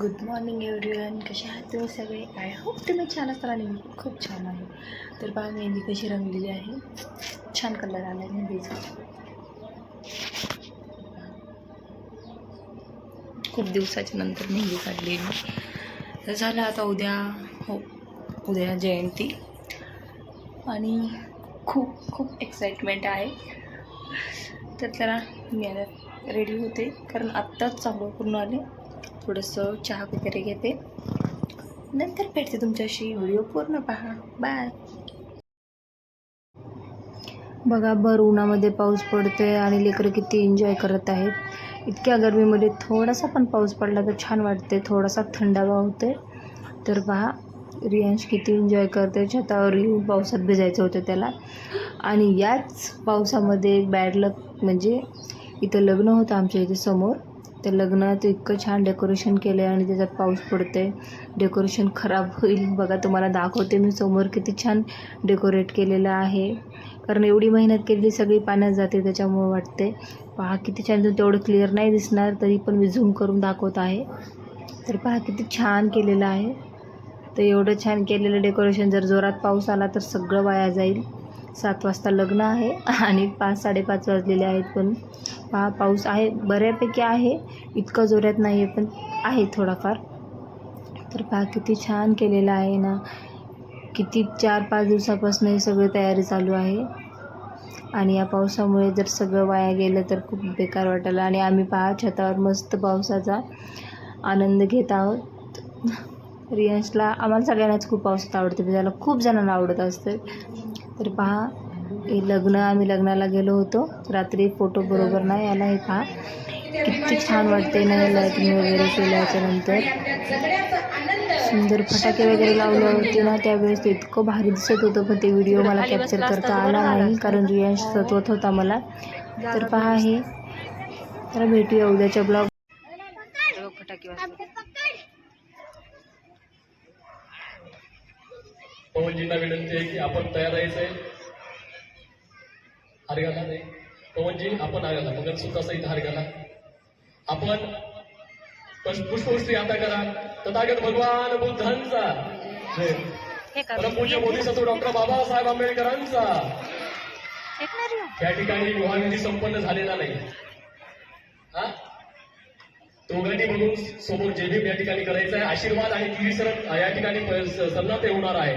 Good morning everyone कसे आहात तुम्ही सगळे? आय होप तुम्ही छान असताना आणि मी खूप छान आहे. तर पहा मेहंदी कशी रंगलेली आहे. छान कलर आला आहे मेहंदीचा. खूप दिवसाच्या नंतर मेहंदी काढली तर झालं आता उद्या हो उद्या जयंती. आणि खूप खूप एक्साइटमेंट आहे. तर त्याला मी आता रेडी होते. कारण आत्ताच चांगलं पूर्ण आले. थोडंसं चहा वगैरे घेते. नंतर भेटते तुमच्याशी. व्हिडिओ पूर्ण पहा. बाय बघा भर उन्हामध्ये पाऊस पडतोय आणि लेकरं किती एन्जॉय करत आहेत. इतक्या गरमीमध्ये थोडासा पण पाऊस पडला तर छान वाटते थोडासा थंडावा होते तर पहा रियांश किती एन्जॉय करते छतावर येऊन पावसात भिजायचं होतं त्याला. आणि याच पावसामध्ये बॅड लक म्हणजे इथं लग्न होतं आमच्या इथे समोर. त्या लग्नात इतकं छान डेकोरेशन केलं आहे आणि त्याच्यात पाऊस पडते डेकोरेशन खराब होईल. बघा तुम्हाला दाखवते मी समोर किती छान डेकोरेट केलेलं आहे. कारण एवढी मेहनत केलेली सगळी पाण्यात जाते त्याच्यामुळं वाटते पहा किती छान तेवढं क्लिअर नाही दिसणार तरी पण मी झूम करून दाखवत आहे. तर पहा किती छान केलेलं आहे. तर एवढं छान केलेलं डेकोरेशन जर जोरात पाऊस आला तर सगळं वाया जाईल. सात वाजता लग्न आहे आणि पाच साडेपाच वाजलेले आहेत पण. पहा पाऊस आहे बऱ्यापैकी आहे. इतकं जोरात नाही आहे पण आहे थोडाफार. तर पहा किती छान केलेला आहे ना. किती चार पाच दिवसापासून हे सगळी तयारी चालू आहे. आणि या पावसामुळे जर सगळं वाया गेलं तर खूप बेकार वाटायला. आणि आम्ही पहा छतावर मस्त पावसाचा आनंद घेत आहोत. रियांशला आम्हाला सगळ्यांनाच खूप पावसात आवडते. त्याला खूप जणांना आवडत असतं. तर पहा हे लग्न आम्ही लग्नाला गेलो होतो. रात्री फोटो बरोबर नाही आला हे पहा. किती छान वाटते ना लाईटिंग वगैरे केल्याच्यानंतर सुंदर फटाके वगैरे लावले होते ना त्यावेळेस. ते इतकं भारी दिसत होतं पण ते व्हिडिओ मला कॅप्चर करता आला नाही कारण रियांश सतवत होता मला. तर पहा हे. तर भेटूया उद्याच्या ब्लॉग फटाके पवनजींना विनंती आहे की आपण तयार राहायचंय. हार घाला नाही. पवनजी आपण हार घाला. मग सुद्धा सहित हार घाला. आपण पुष्प- पुष्पवृष्टी आता करा. तथागत भगवान बुद्धांचा. जय. परमपूज्य बोधिसत्व डॉक्टर बाबासाहेब आंबेडकरांचा. त्या ठिकाणी विवाहविधी संपन्न झालेला नाही. हा? दोघांनी म्हणून समोर जे या ठिकाणी करायचं आहे आशीर्वाद आणि तिरीसरण या ठिकाणी प- होणार आहे.